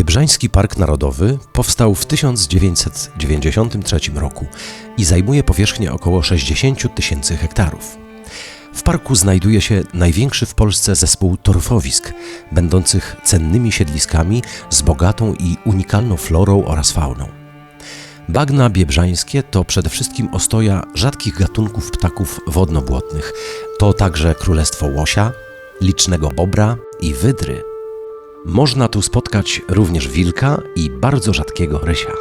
Biebrzański Park Narodowy powstał w 1993 roku i zajmuje powierzchnię około 60 tysięcy hektarów. W parku znajduje się największy w Polsce zespół torfowisk, będących cennymi siedliskami z bogatą i unikalną florą oraz fauną. Bagna biebrzańskie to przede wszystkim ostoja rzadkich gatunków ptaków wodnobłotnych. To także królestwo łosia, licznego bobra i wydry. Można tu spotkać również wilka i bardzo rzadkiego rysia.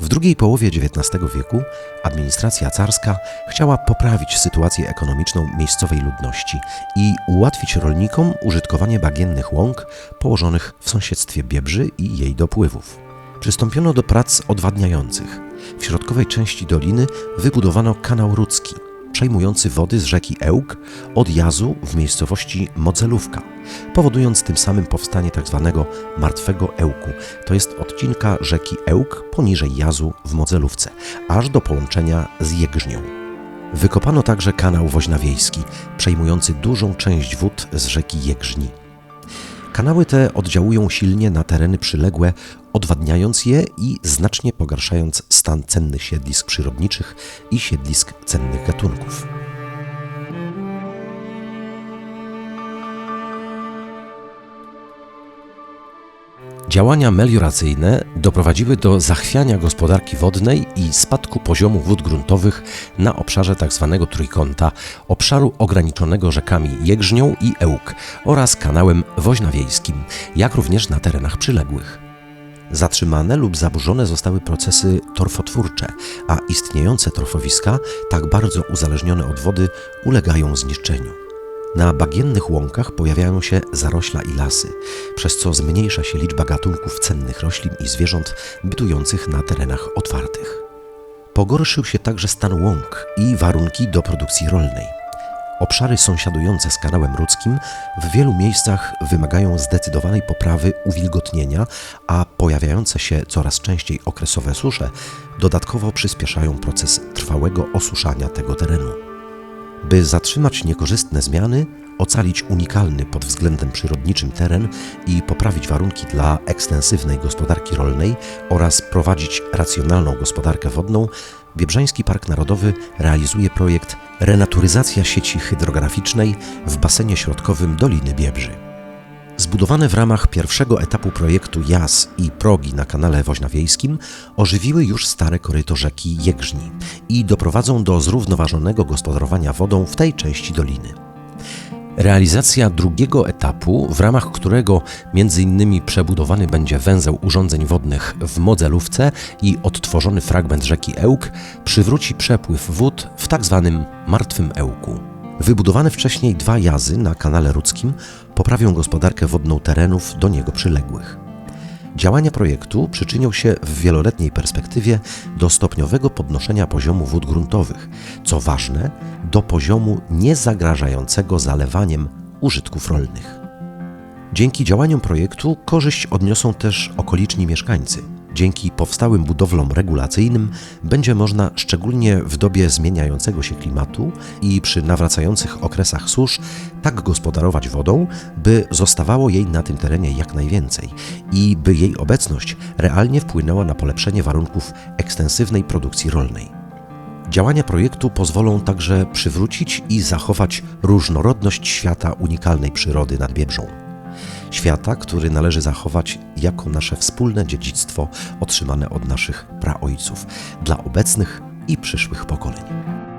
W drugiej połowie XIX wieku administracja carska chciała poprawić sytuację ekonomiczną miejscowej ludności i ułatwić rolnikom użytkowanie bagiennych łąk położonych w sąsiedztwie Biebrzy i jej dopływów. Przystąpiono do prac odwadniających. W środkowej części doliny wybudowano kanał rudzki – przejmujący wody z rzeki Ełk od jazu w miejscowości Modzelówka, powodując tym samym powstanie tzw. Tak martwego Ełku, to jest odcinka rzeki Ełk poniżej jazu w Modzelówce, aż do połączenia z Jegrznią. Wykopano także kanał woźnawiejski, przejmujący dużą część wód z rzeki Jegrzni. Kanały te oddziałują silnie na tereny przyległe, odwadniając je i znacznie pogarszając stan cennych siedlisk przyrodniczych i siedlisk cennych gatunków. Działania melioracyjne doprowadziły do zachwiania gospodarki wodnej i spadku poziomu wód gruntowych na obszarze tzw. Tak trójkąta, obszaru ograniczonego rzekami Jegrznią i Ełk oraz kanałem woźnawiejskim, jak również na terenach przyległych. Zatrzymane lub zaburzone zostały procesy torfotwórcze, a istniejące torfowiska, tak bardzo uzależnione od wody, ulegają zniszczeniu. Na bagiennych łąkach pojawiają się zarośla i lasy, przez co zmniejsza się liczba gatunków cennych roślin i zwierząt bytujących na terenach otwartych. Pogorszył się także stan łąk i warunki do produkcji rolnej. Obszary sąsiadujące z kanałem ludzkim w wielu miejscach wymagają zdecydowanej poprawy uwilgotnienia, a pojawiające się coraz częściej okresowe susze dodatkowo przyspieszają proces trwałego osuszania tego terenu. By zatrzymać niekorzystne zmiany, ocalić unikalny pod względem przyrodniczym teren i poprawić warunki dla ekstensywnej gospodarki rolnej oraz prowadzić racjonalną gospodarkę wodną, Biebrzański Park Narodowy realizuje projekt Renaturyzacja sieci hydrograficznej w basenie środkowym Doliny Biebrzy. Zbudowane w ramach pierwszego etapu projektu JAS i progi na kanale woźnawiejskim ożywiły już stare koryto rzeki Jegrzni i doprowadzą do zrównoważonego gospodarowania wodą w tej części doliny. Realizacja drugiego etapu, w ramach którego m.in. przebudowany będzie węzeł urządzeń wodnych w Modzelówce i odtworzony fragment rzeki Ełk, przywróci przepływ wód w tzw. Tak martwym Ełku. Wybudowane wcześniej dwa jazy na kanale ludzkim poprawią gospodarkę wodną terenów do niego przyległych. Działania projektu przyczynią się w wieloletniej perspektywie do stopniowego podnoszenia poziomu wód gruntowych, co ważne, do poziomu niezagrażającego zalewaniem użytków rolnych. Dzięki działaniom projektu korzyść odniosą też okoliczni mieszkańcy. Dzięki powstałym budowlom regulacyjnym będzie można, szczególnie w dobie zmieniającego się klimatu i przy nawracających okresach susz, tak gospodarować wodą, by zostawało jej na tym terenie jak najwięcej i by jej obecność realnie wpłynęła na polepszenie warunków ekstensywnej produkcji rolnej. Działania projektu pozwolą także przywrócić i zachować różnorodność świata unikalnej przyrody nad Biebrzą świata, który należy zachować jako nasze wspólne dziedzictwo otrzymane od naszych praojców dla obecnych i przyszłych pokoleń.